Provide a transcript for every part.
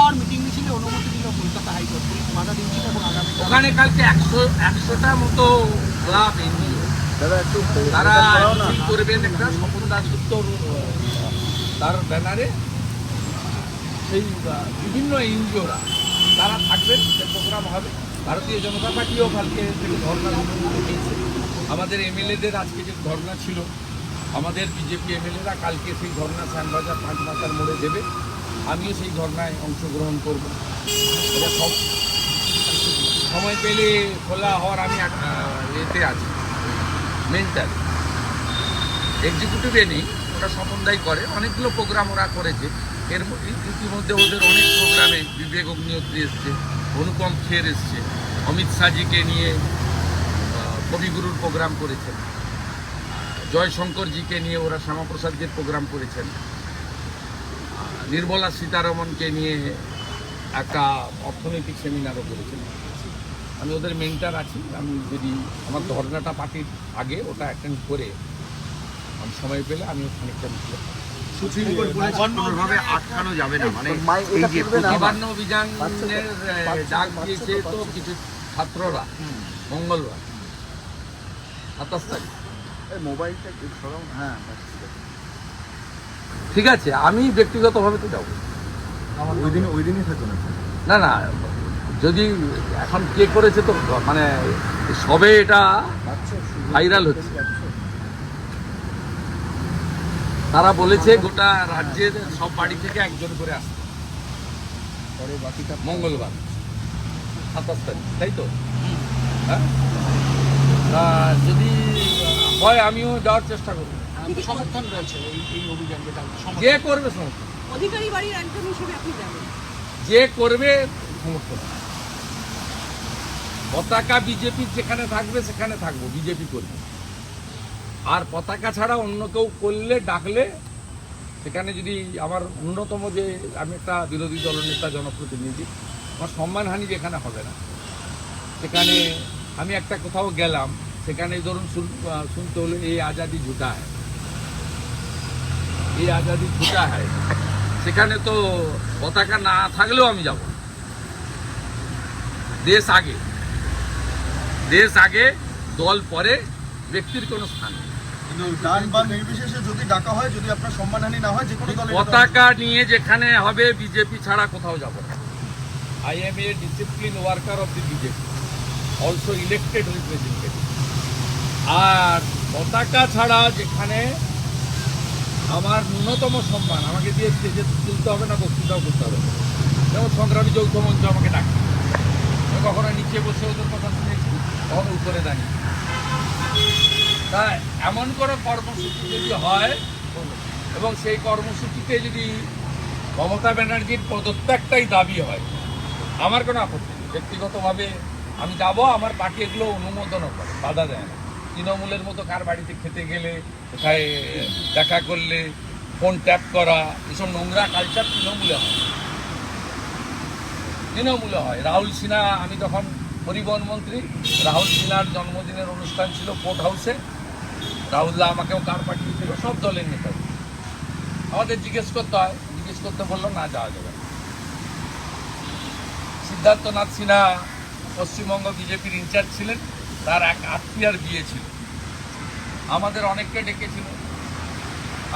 খাওয়ার মিটিং মিছিলে অনুমতি দিল কলকাতা হাইকোর্ট পুলিশ বাধা দিচ্ছিল এবং আগামী ওখানে কালকে একশো একশোটা মতো ক্লাব এনজিও তারা করবেন একটা স্বপন দাসগুপ্তর তার ব্যানারে সেই বিভিন্ন এনজিওরা তারা থাকবেন সে প্রোগ্রাম হবে। ভারতীয় জনতা পার্টিও কালকে থেকে ধর্ণা দিয়েছে আমাদের এমএলএদের আজকে যে ধর্ণা ছিল আমাদের বিজেপি এমএলএরা কালকে সেই ধর্ণা শ্যানবাজার পাঁচ মাথার মোড়ে দেবে। আমিও সেই ধর্নায় অংশগ্রহণ করব। সময় পেলে খোলা হওয়ার আমি এতে আছি। মেন্টাল এক্সিকিউটিভে নেই, ওরা সমন্বয় করে। অনেকগুলো প্রোগ্রাম ওরা করেছে। এর ইতিমধ্যে ওদের অনেক প্রোগ্রামে বিবেক অগ্নিহোত্রী এসছে, অনুপম খের এসছে, অমিত শাহজিকে নিয়ে কবিগুরুর প্রোগ্রাম করেছেন। জয়শঙ্করজিকে নিয়ে ওরা শ্যামাপ্রসাদজির প্রোগ্রাম করেছেন। নির্মলা সীতারমনকে নিয়ে একটা অর্থনৈতিক সেমিনারও করেছেন। আমি ওদের মেন্টার আছি। আমি যদি আমার ধর্নাটা পার্টির আগে ওটা অ্যাটেন্ড করে আমি সময় পেলে আমি খানিকটা আটকানো যাবে না। মানে এই যে নবান্ন অভিযানের ডাক দিয়েছে তো কিছু ছাত্ররা। মঙ্গলবার। সাতাশ তারিখ। মোবাইলটা হ্যাঁ। ঠিক আছে আমি ব্যক্তিগতভাবে তো যাব। ওই দিন ওই দিনই থাকো না না না যদি এখন কে করেছে তো মানে সবে এটা ভাইরাল হচ্ছে। তারা বলেছে গোটা রাজ্যের সব বাড়ি থেকে একজন করে আসতে পরে বাকিটা মঙ্গলবার সাতাশ তারিখ তাই তো? হ্যাঁ? যদি হয় আমিও যাওয়ার চেষ্টা করব। সমর্থন রয়েছে এই অভিযান যেটা যে করবে সমর্থন। অধিকারী বাড়ির একজন হিসেবে আপনি যাবেন। যে করবে সমর্থন। পতাকা বিজেপি যেখানে থাকবে সেখানে থাকব বিজেপি করবে। আর পতাকা ছাড়া অন্য কেউ করলে ডাকলে সেখানে যদি আমার অন্যতম যে আমি একটা বিরোধী দলনেতা জনপ্রতিনিধি আমার সম্মানহানি যেখানে হবে না। সেখানে আমি একটা কোথাও গেলাম সেখানে ধরুন শুন- শুনতে হলো এই আজাদি হয় এই আজাদি ঝুটা হয়। সেখানে তো পতাকা না থাকলেও আমি যাব। দেশ আগে। দেশ আগে দল পরে ব্যক্তির কোনো স্থান পতাকা নিয়ে যেখানে হবে বিজেপি ছাড়া কোথাও যাব না। I am a discipline worker of the BJP also elected representative আর পতাকা ছাড়া যেখানে আমার ন্যূনতম সম্মান, আমাকে দিয়ে স্টেজে তুলতে হবে না, বক্তৃতাও করতে হবে। যেমন সংগ্রামী যৌথ মঞ্চ আমাকে ডাকে। কখনো নিচে বসে ওদের কথা শুনেছি, কখনো উপরে দাঁড়িয়ে। তা এমন কোনো কর্মসূচি যদি হয়, এবং সেই কর্মসূচিতে যদি মমতা ব্যানার্জির পদত্যাগটাই দাবি হয়, আমার কোনো আপত্তি নেই। ব্যক্তিগতভাবে আমি যাব, আমার পার্টি এগুলো অনুমোদনও করে, বাধা দেয় না। তৃণমূলের মতো কার বাড়িতে খেতে গেলে, কোথায় দেখা করলে ফোন ট্যাপ করা, এসব নোংরা কালচার তৃণমূলে হয়। তৃণমূলে হয়। রাহুল সিনহা, আমি তখন পরিবহন মন্ত্রী, রাহুল সিনহার জন্মদিনের অনুষ্ঠান ছিল কোর্ট হাউসে রাহুল্লাহ আমাকেও কার পাঠিয়েছিল সব দলের নেতা। আমাদের জিজ্ঞেস করতে হয়, জিজ্ঞেস করতে বলল, না, যাওয়া যাবে সিদ্ধার্থনাথ সিনহা পশ্চিমবঙ্গ বিজেপির ইনচার্জ ছিলেন। তার এক আত্মীয়ার বিয়ে ছিল। আমাদের অনেককে ডেকেছিল।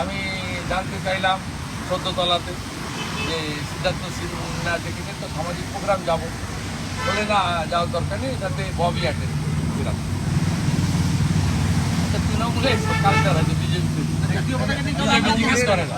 আমি জানতে চাইলাম সদ্যতলাতে যে সিদ্ধার্থ সিনহা ডেকেছেন তো সামাজিক প্রোগ্রাম যাব। বলে না যাওয়ার দরকার নেই এটাতে ববি অ্যাটেন্ড ছিলাম তৃণমূলে কালচার আছে বিজেপি জিজ্ঞেস করে না।